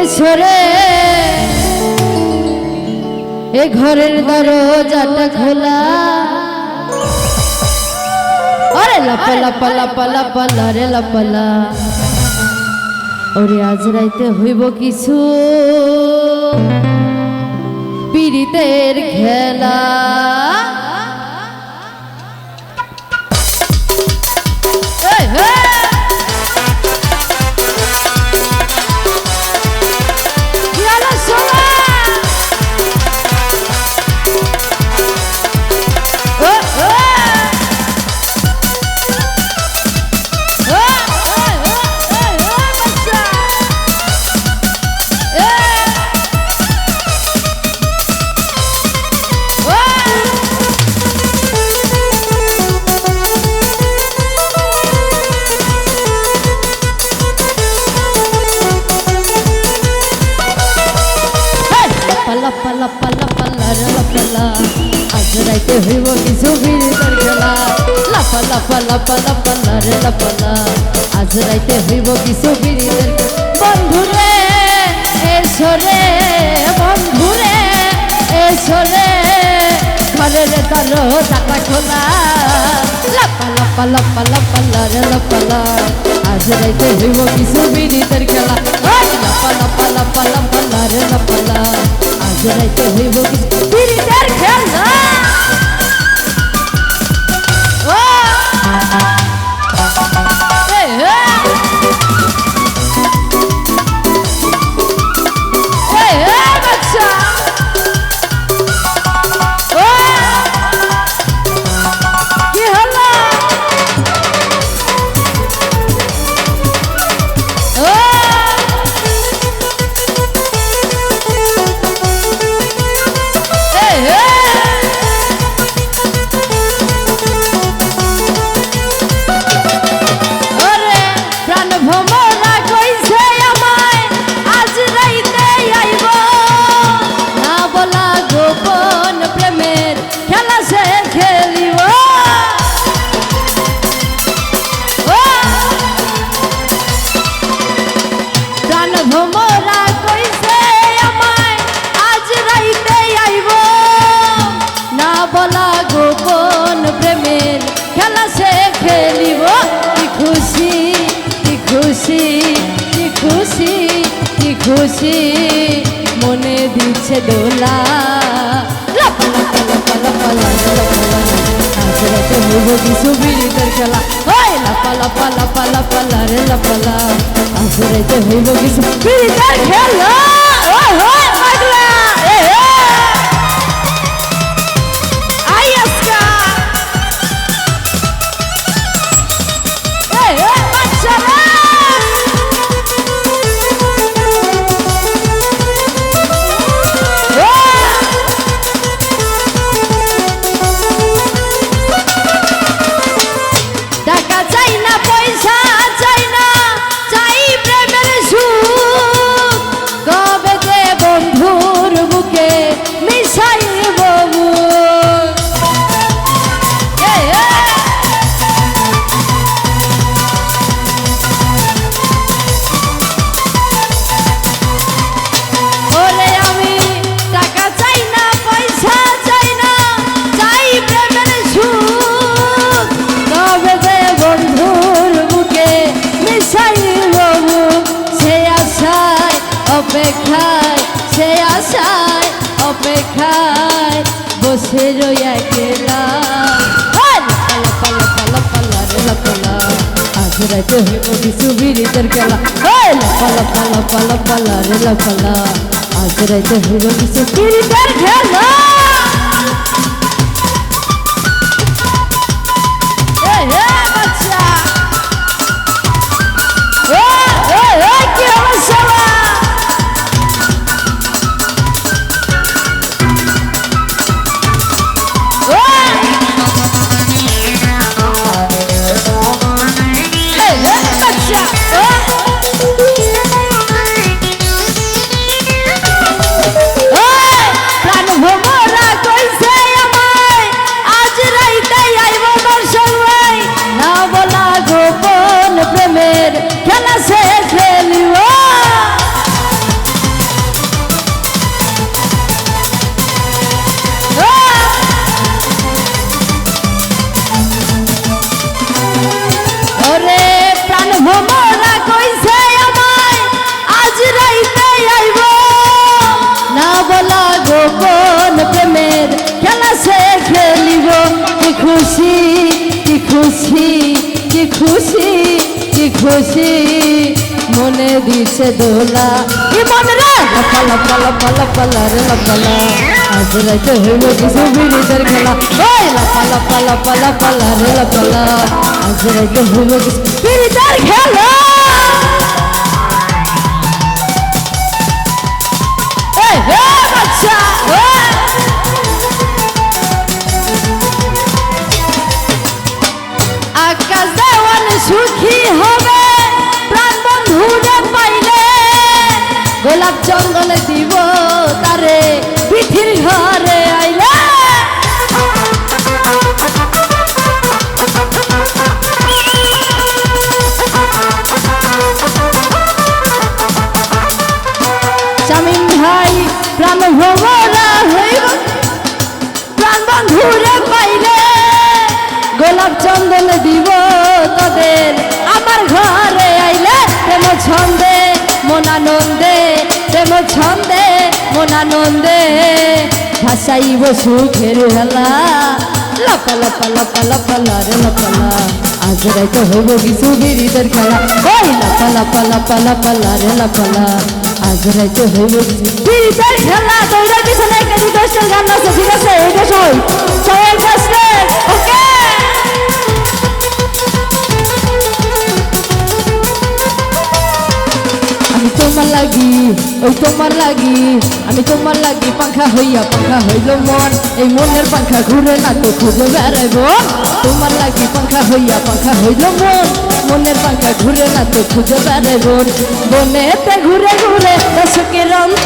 এসরে এ ঘরের দরজাটা খোলা। আরে লাপা লাপা লাপা লাপা লারে লাপালা ওরে আজ রাইতে হইব কিছু। পীড়িতের খেলা। লাপা লাপা লাপা লাপালা রে লাপালা আজ রাইতে হইব কিছু বিরিতের বন্ধুরে এসরে বন্ধুরে এসরে ঘরের তার টাকা খোলা। লাপা লাপা লাপা লাপালা রে লাপালা আজ রাইতে হইব কিছু বিরিতের খেলা। ওই লাপা লাপা লাপা লাপালা রে লাপালা আজ রাইতে হইব কিছু বিরিতের খেলা। খুশি মনে দিচ্ছে দোলা লাপা লাপা লাপা লাপা লাপা লাপা আজ রাতে হইব কিছু বিড়িতের খেলা ওই লাপা লাপা লাপা লাপা বসে রইয়া গেলা পালা পালা পালা পালা রে লাপালা আজ রাতে হইব কিছু বিরিতের খেলা। লাপালা পালা পালা পালা রে লাপালা আজ রাইতে হইব কিছু বিরিতের খেলা। খুশি, কি খুশি? মনে দিছে দোলা। কি মনে রে? লাপালা পালা পালা পালা রে লাপালা আজ রাইতে হইব কিছু বিড়িদের খেলা। ওই লাপালা পালা পালা পালা রে লাপালা আজ রাইতে হইব কিছু বিড়িদের সুখী হবে, প্রাণ বন্ধুরে পাইলে গোলাপ চন্দনে দিব তারে পিঠির ঘরে আইলে। শামিম ভাই, প্রাণ ভোমরা হইব। প্রাণ বন্ধুরে পাইলে গোলাপ চন্দন দিব মনানন্দে ভাসাইব সুখের হেলা লপা লপা লপা লপা, লরে লপালা আজ রাইতে হব কিছু বিরিদের খেলা। ওই লপা লপা লপা লপা, লরে লপালা আজ রাইতে হব বিরিদের খেলা। দৌড়ার পিছনে কেন দশটার গান আছে ঠিক আছে ওই তোমার লাগি, আমি তোমার লাগি, পাখা হইয়া পাখা হইল মন। এই মনের পাখা ঘুরে না তো খুঁজে বেড়াইব। তোমার লাগি, পাখা হইয়া পাখা হইল মন। মনের পাখা ঘুরে না তো খুঁজে বেড়াইব। বনেতে ঘুরে ঘুরে অন্ত